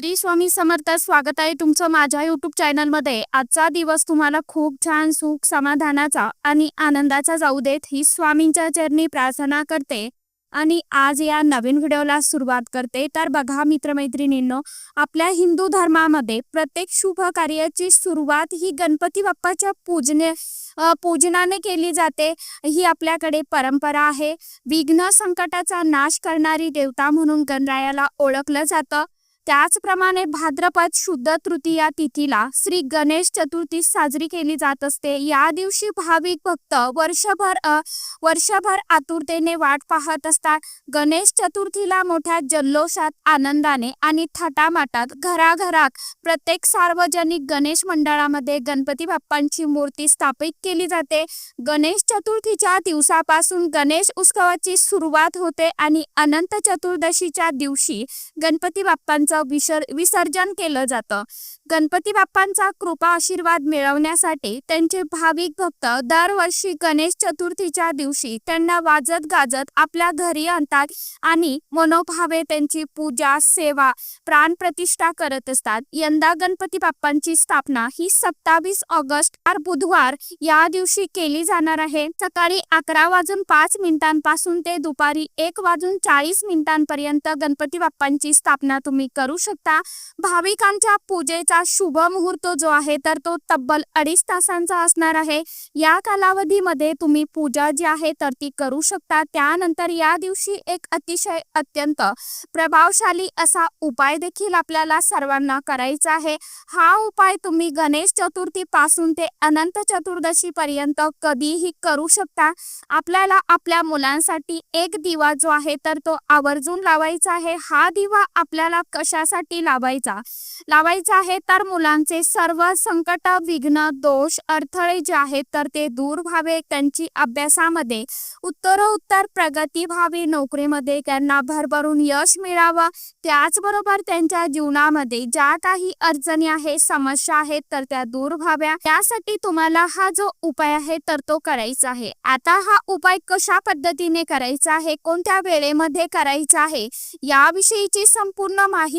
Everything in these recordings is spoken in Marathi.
श्री स्वामी समर्थ स्वागत आहे तुमचं माझ्या युट्यूब चॅनलमध्ये आजचा दिवस तुम्हाला खूप छान सुख समाधानाचा आणि आनंदाचा जाऊ देत ही स्वामींच्या चरणी प्रार्थना करते. आणि आज या नवीन व्हिडिओला सुरुवात करते. तर बघा मित्रमैत्रिणींनो आपल्या हिंदू धर्मामध्ये प्रत्येक शुभ कार्याची सुरुवात ही गणपती बाप्पाच्या पूजने पूजनाने केली जाते. ही आपल्याकडे परंपरा आहे. विघ्न संकटाचा नाश करणारी देवता म्हणून गणरायाला ओळखलं जातं. त्याचप्रमाणे भाद्रपद शुद्ध तृतीया तिथीला श्री गणेश चतुर्थी साजरी केली जात असते. या दिवशी भाविक भक्त वर्षभर वर्षभर आतुरतेने वाट पाहत असतात. गणेश चतुर्थीला मोठ्या जल्लोषात आनंदाने आणि थाटामाटात घराघरात प्रत्येक सार्वजनिक गणेश मंडळामध्ये गणपती बाप्पांची मूर्ती स्थापित केली जाते. गणेश चतुर्थीच्या दिवसापासून गणेश उत्सवाची सुरुवात होते आणि अनंत चतुर्दशीच्या दिवशी गणपती बाप्पांची विसर विसर्जन केलं जातं. गणपती बाप्पांचा कृपा आशीर्वाद मिळवण्यासाठी त्यांचे भाविक भक्त दरवर्षी गणेश चतुर्थीच्या दिवशी त्यांना वाजत गाजत आपल्या घरी आणतात आणि मनोभावे त्यांची पूजा सेवा प्राणप्रतिष्ठा करत असतात. यंदा गणपती बाप्पांची स्थापना ही सत्तावीस ऑगस्ट बुधवार या दिवशी केली जाणार आहे. सकाळी अकरा वाजून पाच मिनिटांपासून ते दुपारी एक वाजून चाळीस मिनिटांपर्यंत गणपती बाप्पांची स्थापना तुम्ही करू शकता. भाविकांच्या पूजेचा शुभ मुहूर्त जो आहे तर तो तब्बल अडीच तासांचा असणार आहे. या कालावधीमध्ये तुम्ही पूजा जी आहे तर ती करू शकता. त्यानंतर या दिवशी एक अतिशय अत्यंत प्रभावशाली असा उपाय देखील आपल्याला सर्वांना करायचा आहे. हा उपाय तुम्ही गणेश चतुर्थी पासून ते अनंत चतुर्दशी पर्यंत कधीही करू शकता. आपल्याला आपल्या मुलांसाठी एक दिवा जो आहे तर तो आवर्जून लावायचा आहे. हा दिवा आपल्याला कशासाठी लावायचा. लावायचा आहे तर मुलांचे सर्व संकट विघ्न दोष अडथळे जे आहेत तर ते दूर व्हावे त्यांची अभ्यासामध्ये. उत्तरोत्तर प्रगती व्हावी नोकरीमध्ये त्यांना भरभरून यश मिळावं. त्याचबरोबर त्यांच्या जीवनामध्ये ज्या काही अडचणी आहेत समस्या आहेत तर त्या दूर व्हाव्या. त्यासाठी तुम्हाला हा जो उपाय आहे तर तो करायचा आहे. आता हा उपाय कशा पद्धतीने करायचा आहे कोणत्या वेळेमध्ये करायचा आहे याविषयीची संपूर्ण माहिती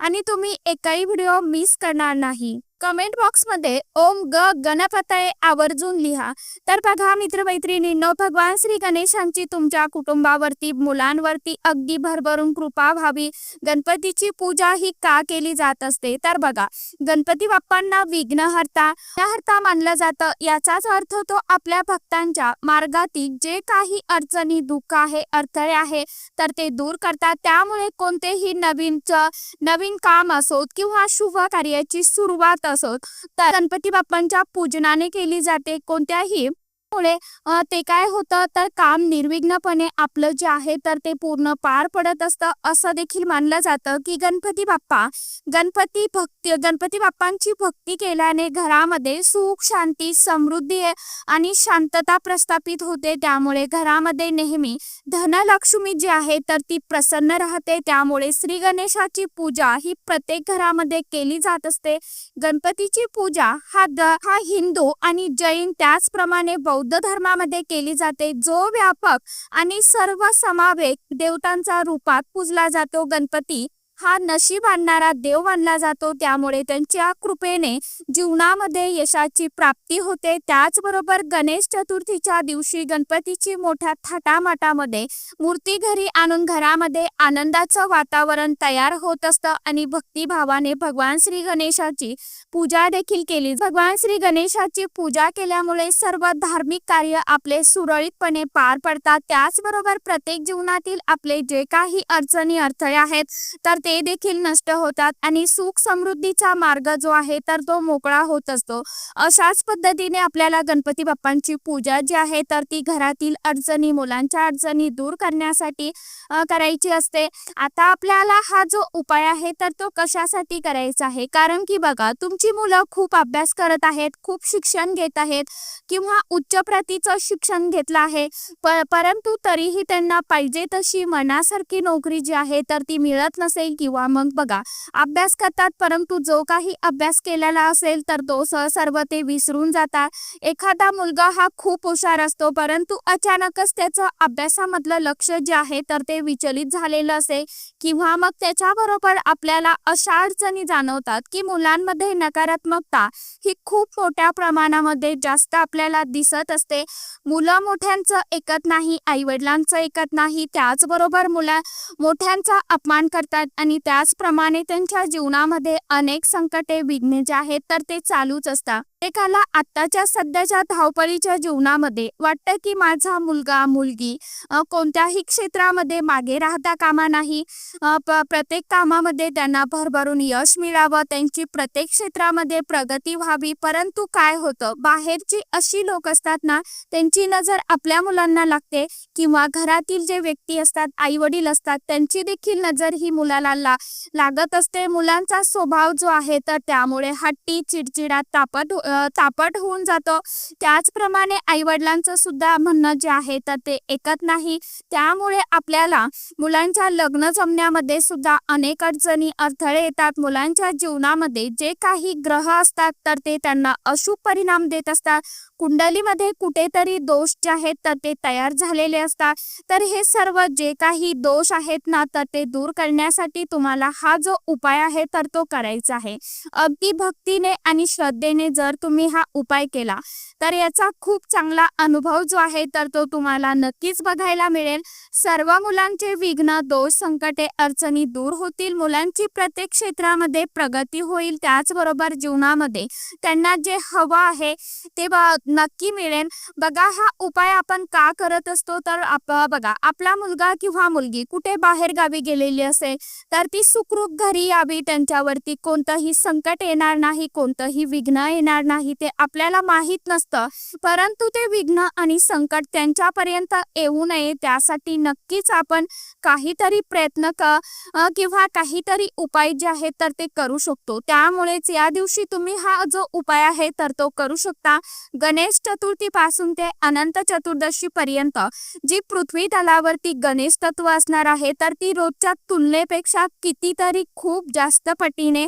आणि तुम्ही एकही व्हिडिओ मिस करणार नाही. कमेंट बॉक्समध्ये ओम ग गणपतये आवर्जून लिहा. तर बघा मित्रमैत्रिणींनो भगवान श्री गणेशांची तुमच्या कुटुंबावरती मुलांवरती अगदी भरभरून कृपा व्हावी. गणपतीची पूजा ही का केली जात असते? तर बघा गणपती बाप्पांना विघ्नहर्ता विघ्नहर्ता मानलं जातं. याचाच अर्थ तो आपल्या भक्तांच्या मार्गातील जे काही अडचणी दुःख आहे अडथळे आहे तर ते दूर करतात. त्यामुळे कोणतेही नवीन नवीन काम असोत किंवा शुभ कार्याची सुरुवात असोत तर गणपती बाप्पांच्या पूजनाने केली जाते कोणत्याही मुळे ते काय होतं तर काम निर्विघ्नपणे आपलं जे आहे तर ते पूर्ण पार पडत असतं. असं देखील मानलं जातं की गणपती बाप्पा गणपती भक्ती गणपती बाप्पांची भक्ती केल्याने घरामध्ये सुख शांती समृद्धी आणि शांतता प्रस्थापित होते. त्यामुळे घरामध्ये नेहमी धनलक्ष्मी जी आहे तर ती प्रसन्न राहते. त्यामुळे श्री गणेशाची पूजा ही प्रत्येक घरामध्ये केली जात असते. गणपतीची पूजा हा द हा हिंदू आणि जैन त्याचप्रमाणे बौद्ध धर्मामध्ये केली जाते जो व्यापक आणि सर्व समावेश देवतांचा रूपात पूजला जातो गणपती. हा नशीब आणणारा देव मानला जातो. त्यामुळे त्यांच्या कृपेने जीवनामध्ये यशाची प्राप्ती होते. त्याचबरोबर गणेश चतुर्थीच्या दिवशी गणपतीची मोठ्या थाटामाटामध्ये मूर्ती घरी आणून घरामध्ये आनंदाचं वातावरण तयार होत असतं आणि भक्तिभावाने भगवान श्री गणेशाची पूजा देखील केली भगवान श्री गणेशाची पूजा केल्यामुळे सर्व धार्मिक कार्य आपले सुरळीतपणे पार पडतात. त्याचबरोबर प्रत्येक जीवनातील आपले जे काही अडचणी अडथळे आहेत तर ते ते देखील नष्ट होतात आणि सुख समृद्धीचा मार्ग जो आहे तर तो मोकळा होत असतो. अशाच पद्धतीने आपल्याला गणपती बाप्पांची पूजा जी आहे तर ती घरातील अडचणी मुलांच्या अडचणी दूर करण्यासाठी करायची असते. आता आपल्याला हा जो उपाय आहे तर तो कशासाठी करायचा आहे? कारण की बघा तुमची मुलं खूप अभ्यास करत आहेत खूप शिक्षण घेत आहेत किंवा उच्च प्रतीचं शिक्षण घेतलं आहे. प परंतु तरीही त्यांना पाहिजे तशी मनासारखी नोकरी जी आहे तर ती मिळत नसेल किंवा मग बघा अभ्यास करतात परंतु जो काही अभ्यास केलेला असेल तर तो सर्व ते विसरून जातात. एखादा मुलगा हा खूप हुशार असतो परंतु अचानकच त्याचं अभ्यासामधलं लक्ष जे आहे तर ते विचलित झालेलं असेल किंवा मग त्याच्याबरोबर आपल्याला अशा अडचणी जाणवतात की मुलांमध्ये नकारात्मकता ही खूप मोठ्या प्रमाणामध्ये जास्त आपल्याला दिसत असते. मुलं मोठ्यांचं ऐकत नाही आईवडिलांचं ऐकत नाही त्याचबरोबर मुला मोठ्यांचा अपमान करतात आणि त्याचप्रमाणे त्यांच्या जीवनामध्ये अनेक संकटे विघ्ने जे आहेत तर ते चालूच असतात. एकाला आत्ताच्या सध्याच्या धावपळीच्या जीवनामध्ये वाटतं की माझा मुलगा मुलगी कोणत्याही क्षेत्रामध्ये मागे राहता कामा नाही. प्रत्येक कामामध्ये त्यांना भरभरून यश मिळावं त्यांची प्रत्येक क्षेत्रामध्ये प्रगती व्हावी. परंतु काय होतं बाहेरची अशी लोक असतात ना त्यांची नजर आपल्या मुलांना लागते किंवा घरातील जे व्यक्ती असतात आई वडील असतात त्यांची देखील नजर ही मुलाला ला लागत असते. मुलांचा स्वभाव जो आहे तर त्यामुळे हट्टी चिडचिडा तापट हो, तापट होऊन जातो. त्याचप्रमाणे आई वडिलांचं सुद्धा म्हणणं जे आहे तर ते ऐकत नाही. त्यामुळे आपल्याला मुलांच्या लग्न जमण्यामध्ये सुद्धा अनेक अडचणी अडथळे येतात. मुलांच्या जीवनामध्ये जे काही ग्रह असतात तर ते त्यांना अशुभ परिणाम देत असतात. कुंडलीमध्ये कुठेतरी दोष जे आहेत तर ते तयार झालेले असतात. तर हे सर्व जे काही दोष आहेत ना तर ते दूर करण्यासाठी तुम्हाला हा जो उपाय आहे तर तो करायचा आहे. अगदी भक्तीने आणि श्रद्धेने जर तुम्ही हा उपाय केला तर याचा खूप चांगला अनुभव जो आहे तर तो तुम्हाला नक्कीच बघायला मिळेल. सर्व मुलांचे विघ्न दोष संकटे अडचणी दूर होतील. मुलांची प्रत्येक क्षेत्रामध्ये प्रगती होईल. त्याचबरोबर जीवनामध्ये त्यांना जे हवं आहे ते ब- नक्की मिळेल बघा हा उपाय आपण का करत असतो? तर आप बघा आपला मुलगा किंवा मुलगी कुठे बाहेर गावी गेलेली असेल तर ती सुखरूप घरी यावी त्यांच्यावरती कोणतंही संकट येणार नाही कोणतंही विघ्न येणार नाही ते आपल्याला माहीत नसतं. परंतु ते विघ्न आणि संकट त्यांच्यापर्यंत येऊ नये त्यासाठी नक्कीच आपण काहीतरी प्रयत्न क किंवा काहीतरी उपाय जे आहेत तर ते करू शकतो. त्यामुळेच या दिवशी तुम्ही हा जो उपाय आहे तर तो करू शकता. गणेश गणेश चतुर्थी पासून ते अनंत चतुर्दशी पर्यंत जी पृथ्वी तलावरती गणेश तत्व असणार आहे तर ती रोजच्या तुलनेपेक्षा कितीतरी खूप जास्त पटीने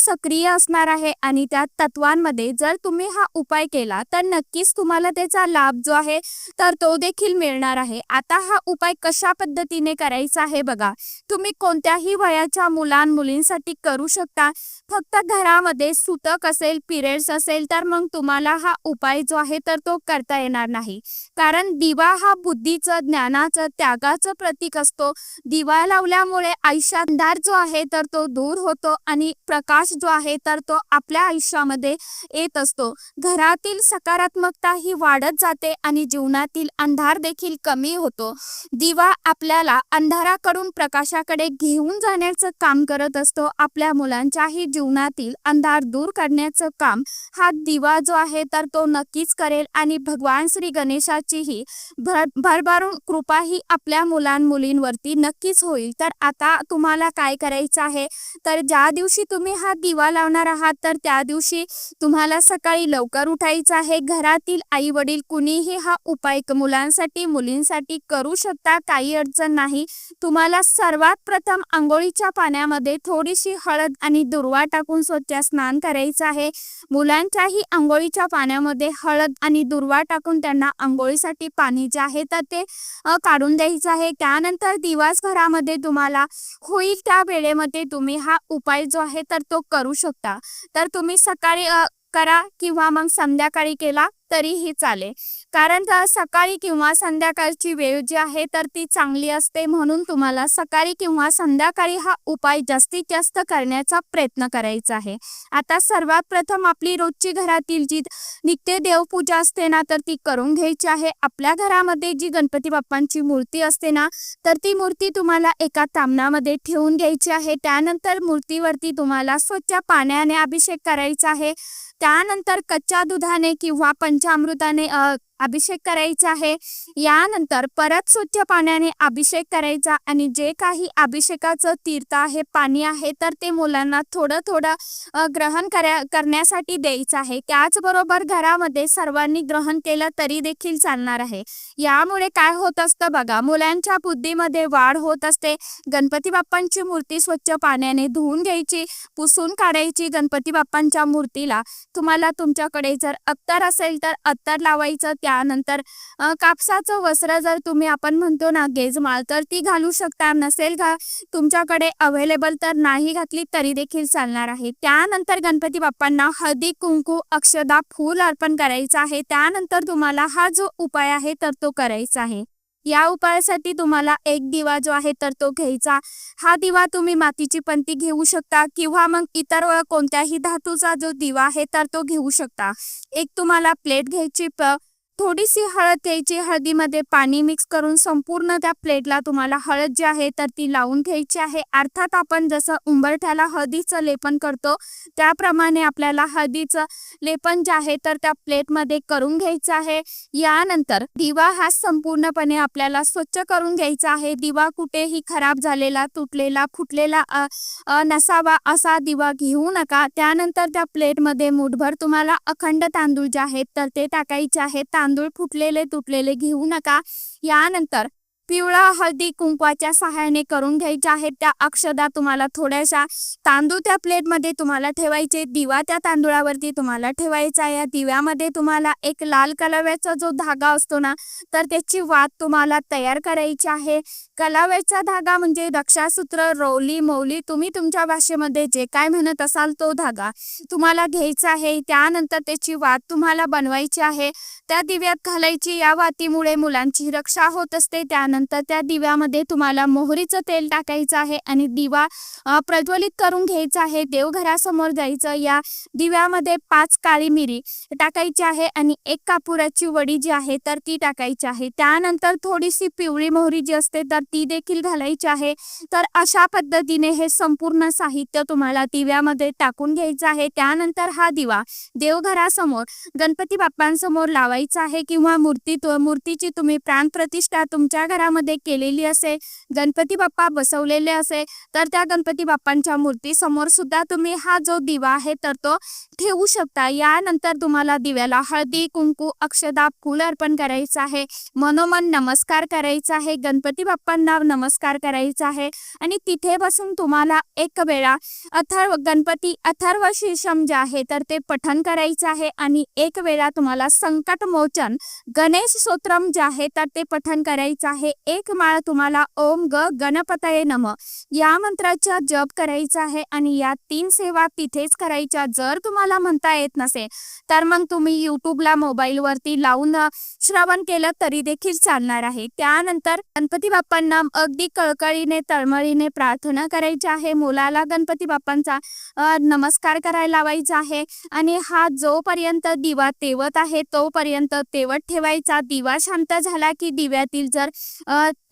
सक्रिय असणार आहे. आणि त्या तत्वांमध्ये जर तुम्ही हा उपाय केला तर नक्कीच तुम्हाला त्याचा लाभ जो आहे तर तो देखील मिळणार आहे. आता हा उपाय कशा पद्धतीने करायचा आहे बघा. तुम्ही कोणत्याही वयाच्या मुलां मुलींसाठी करू शकता. फक्त घरामध्ये सुतक असेल पिरियड्स असेल तर मग तुम्हाला हा उपाय जो आहे तर तो करता येणार नाही. कारण दिवा हा बुद्धीचं ज्ञानाचं त्यागाचं प्रतीक असतो. दिवा लावल्यामुळे आयुष्यात अंधार जो आहे तर तो दूर होतो आणि प्रकाश जो आहे तर तो आपल्या आयुष्यामध्ये येत असतो. घरातील सकारात्मकता ही वाढत जाते आणि जीवनातील अंधार देखील कमी होतो. दिवा आपल्याला अंधाराकडून प्रकाशाकडे घेऊन जाण्याचं काम करत असतो. आपल्या मुलांच्याही जीवनातील अंधार दूर करण्याचं काम हा दिवा जो आहे तर तो नक्की नक्कीच करेल आणि भगवान श्री गणेशाचीही भर भरभरून कृपा ही आपल्या मुलां मुलींवरती नक्कीच होईल. तर आता तुम्हाला काय करायचं आहे? तर ज्या दिवशी तुम्ही हा दिवा लावणार आहात तर त्या दिवशी तुम्हाला सकाळी लवकर उठायचं आहे. घरातील आई वडील कुणीही हा उपाय क- मुलांसाठी मुलींसाठी करू शकता काही अडचण नाही. तुम्हाला सर्वात प्रथम आंघोळीच्या पाण्यामध्ये थोडीशी हळद आणि दुर्वा टाकून स्वच्छ स्नान करायचं आहे. मुलांच्याही आंघोळीच्या पाण्यामध्ये हळद आणि दुर्वा टाकून त्यांना आंघोळीसाठी पाणी जे आहे तर ते काढून द्यायचं आहे. त्यानंतर दिवसभरामध्ये तुम्हाला होईल त्या वेळेमध्ये तुम्ही हा उपाय जो आहे तर तो करू शकता. तर तुम्ही सकाळी करा किंवा मग संध्याकाळी केला तरीही चालेल. कारण सकाळी किंवा संध्याकाळची वेळ जी आहे तर ती चांगली असते म्हणून तुम्हाला सकाळी किंवा संध्याकाळी हा उपाय जास्तीत जास्त करण्याचा प्रयत्न करायचा आहे. आता सर्वात प्रथम आपली रोजची घरातील जी नित्य देवपूजा असते ना तर ती करून घ्यायची आहे. आपल्या घरामध्ये जी गणपती बाप्पांची मूर्ती असते ना तर ती मूर्ती तुम्हाला एका तामणामध्ये ठेवून घ्यायची आहे. त्यानंतर मूर्तीवरती तुम्हाला स्वच्छ पाण्याने अभिषेक करायचा आहे. त्यानंतर कच्च्या दुधाने किंवा पंचामृताने अभिषेक करायचा आहे. यानंतर परत स्वच्छ पाण्याने अभिषेक करायचा आणि जे काही अभिषेकाचं तीर्थ आहे पाणी आहे तर ते मुलांना थोडं थोडं ग्रहण करा करण्यासाठी द्यायचं आहे. त्याचबरोबर घरामध्ये सर्वांनी ग्रहण केलं तरी देखील चालणार आहे. यामुळे काय होत असतं बघा मुलांच्या बुद्धीमध्ये वाढ होत असते. गणपती बाप्पांची मूर्ती स्वच्छ पाण्याने धुवून घ्यायची पुसून काढायची गणपती बाप्पांच्या मूर्तीला. तुम्हाला तुमच्याकडे जर अत्तर असेल तर अत्तर लावायचं त्यानंतर कापसाचं वस्त्र जर तुम्ही आपण म्हणतो ना गेजमाळ तर ती घालू शकता. नसेल का तुमच्याकडे अवेलेबल तर नाही घातली तरी देखील चालणार आहे. त्यानंतर गणपती बाप्पांना हळदी कुंकू अक्षदा फूल अर्पण करायचं आहे. त्यानंतर तुम्हाला हा जो उपाय आहे तर तो करायचा आहे. या उपायासाठी तुम्हाला एक दिवा जो आहे तर तो घ्यायचा. हा दिवा तुम्ही मातीची पंती घेऊ शकता किंवा मग इतर कोणत्याही धातूचा जो दिवा आहे तर तो घेऊ शकता. एक तुम्हाला प्लेट घ्यायची प थोडीशी हळद घ्यायची हळदीमध्ये पाणी मिक्स करून संपूर्ण त्या प्लेटला तुम्हाला हळद जी आहे तर ती लावून घ्यायची आहे. अर्थात आपण जसं उंबरठ्याला हळदीचं लेपन करतो त्याप्रमाणे आपल्याला हळदीचं लेपन जे आहे तर त्या प्लेटमध्ये करून घ्यायचं आहे. यानंतर दिवा हा संपूर्णपणे आपल्याला स्वच्छ करून घ्यायचा आहे. दिवा कुठेही खराब झालेला तुटलेला फुटलेला नसावा असा दिवा घेऊ नका. त्यानंतर त्या प्लेटमध्ये मुठभर तुम्हाला अखंड तांदूळ जे आहेत तर ते टाकायचे आहेत. तांदूळ फुटलेले तुटलेले घेऊ नका. यानंतर पिवळा हळदी कुंकवाच्या सहाय्याने करून घ्यायच्या आहेत. त्या अक्षदा तुम्हाला थोड्याशा तांदूळ त्या प्लेटमध्ये तुम्हाला ठेवायचे दिवा त्या तांदूळावरती तुम्हाला ठेवायचा या दिव्यामध्ये तुम्हाला एक लाल कलव्याचा जो धागा असतो ना तर त्याची वात तुम्हाला तयार करायची आहे. कलाव्याचा धागा म्हणजे रक्षासूत्र रोली मौली तुम्ही तुमच्या भाषेमध्ये जे काय म्हणत असाल तो धागा तुम्हाला घ्यायचा आहे. त्यानंतर त्याची वात तुम्हाला बनवायची आहे. त्या दिव्यात घालायची या वातीमुळे मुलांची रक्षा होत असते. त्यानंतर त्या दिव्यामध्ये तुम्हाला मोहरीचं तेल टाकायचं आहे आणि दिवा प्रज्वलित करून घ्यायचा आहे. देवघरासमोर जायचं या दिव्यामध्ये पाच काळी मिरी टाकायची आहे आणि एक कापुराची वडी जी आहे तर ती टाकायची आहे. त्यानंतर थोडीशी पिवळी मोहरी जी असते तर ती देखील घालायची आहे. तर अशा पद्धतीने हे संपूर्ण साहित्य तुम्हाला दिव्यामध्ये टाकून घ्यायचं आहे. त्यानंतर हा दिवा देवघरासमोर गणपती बाप्पांसमोर लावायचा आहे किंवा मूर्ती मूर्तीची तुम्ही प्राणप्रतिष्ठा तुमच्या घरामध्ये केलेली असेल गणपती बाप्पा बसवलेले असेल तर त्या गणपती बाप्पांच्या मूर्ती समोर सुद्धा तुम्ही हा जो दिवा आहे तर तो ठेवू शकता. यानंतर तुम्हाला दिव्याला हळदी कुंकू अक्षदा फुल अर्पण करायचं आहे. मनोमन नमस्कार करायचा आहे. गणपती बाप्पा बाप्पांना नमस्कार करायचा आहे. आणि तिथे बसून तुम्हाला एक वेळा अथर्व गणपती अथर्व शीर्षम जे आहे तर ते पठन करायचं आहे. आणि एक वेळा तुम्हाला संकट मोचन गणेश स्तोत्रम जे आहे तर ते पठन करायचं आहे. एक माळ तुम्हाला ओम ग गणपतये नम या मंत्राचा जप करायचा आहे. आणि या तीन सेवा तिथेच करायच्या जर तुम्हाला म्हणता येत नसेल तर मग तुम्ही युट्यूबला मोबाईलवरती लावून श्रवण केलं तरी देखील चालणार आहे. त्यानंतर गणपती बाप्पांना अगदी कळकळीने तळमळीने प्रार्थना करायची आहे. मुलाला गणपती बाप्पांचा नमस्कार करायला लावायचा आहे. आणि हा जोपर्यंत दिवा तेवत आहे तोपर्यंत तेवत ठेवायचा. दिवा शांत झाला की दिव्यातील जर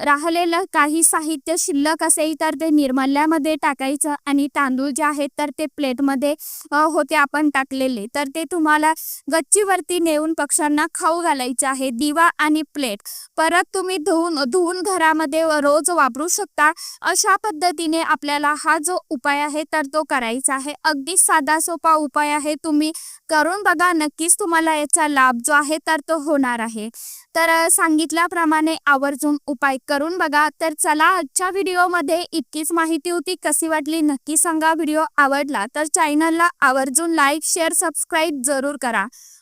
राहिलेलं काही साहित्य शिल्लक असेल तर ते निर्मल्यामध्ये टाकायचं आणि तांदूळ जे आहेत तर ते प्लेटमध्ये होते आपण टाकलेले. तर ते तुम्हाला गच्चीवरती नेऊन पक्ष्यांना खाऊ घालायचे आहे. दिवा आणि प्लेट. परत तुम्ही धुवून धुवून घरामध्ये रोज वापरू शकता. अशा पद्धतीने आपल्याला हा जो उपाय आहे तर तो करायचा आहे. अगदी साधा सोपा उपाय आहे. तुम्ही करून बघा नक्कीच तुम्हाला याचा लाभ जो आहे तर तो होणार आहे. तर सांगितल्याप्रमाणे आवर्जून उपाय करून बघा. तर चला आजच्या व्हिडिओमध्ये इतकीच माहिती होती. कशी वाटली नक्की सांगा. व्हिडिओ आवडला तर चॅनलला आवर्जून लाईक शेअर सबस्क्राईब जरूर करा.